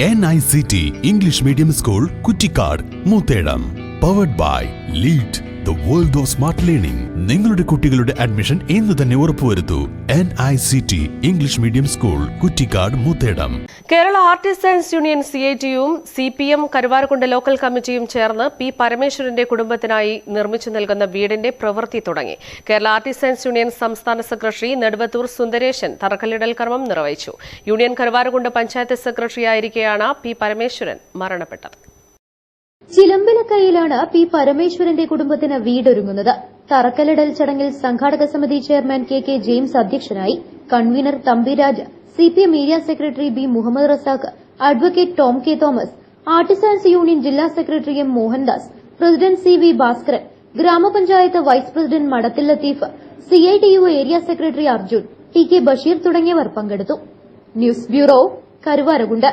N I C T English medium school Kuttikkad Moothedam powered by lead world of smart learning നിങ്ങളുടെ കുട്ടികളുടെ admission ഇന്ന് തന്നെ ഉറപ്പുവരുത്തൂ. N I C T English medium school Kuttikkad Moothedam. Kerala artisans union C I ടിയും C P M Karuvarakundu local കമ്മിറ്റിയും ചേർന്ന് P പരമേശ്വരന്റെ കുടുംബത്തിനായി നിർമ്മിച്ചു നൽകുന്ന വീടിന്റെ പ്രവൃത്തി തുടങ്ങി. കേരള ആർട്ടിസൻസ് യൂണിയൻ സംസ്ഥാന സെക്രട്ടറി നെടുവത്തൂർ സുന്ദരേശൻ തറക്കല്ലിടൽ കർമ്മം നിർവഹിച്ചു. യൂണിയൻ കരുവാരക്കുണ്ട് പഞ്ചായത്ത് സെക്രട്ടറിയായിരിക്കെയാണ് പി പരമേശ്വരൻ മരണപ്പെട്ടത്. ചിലമ്പലക്കൈയിലാണ് പി പരമേശ്വരന്റെ കുടുംബത്തിന് വീടൊരുങ്ങുന്നത്. തറക്കല്ലിടൽ ചടങ്ങിൽ സംഘാടക സമിതി ചെയർമാൻ കെ കെ ജെയിംസ് അധ്യക്ഷനായി convener Thampiraj CPM area secretary B Muhammad Razak advocate Tom K Thomas artisans union ജില്ലാ secretary M Mohandas president C V Bhaskaran ഗ്രാമപഞ്ചായത്ത് vice president Madathil Latheef C area secretary Arjun T K Basheer തുടങ്ങിയവർ പങ്കെടുത്തു. News bureau Karuvarakundu.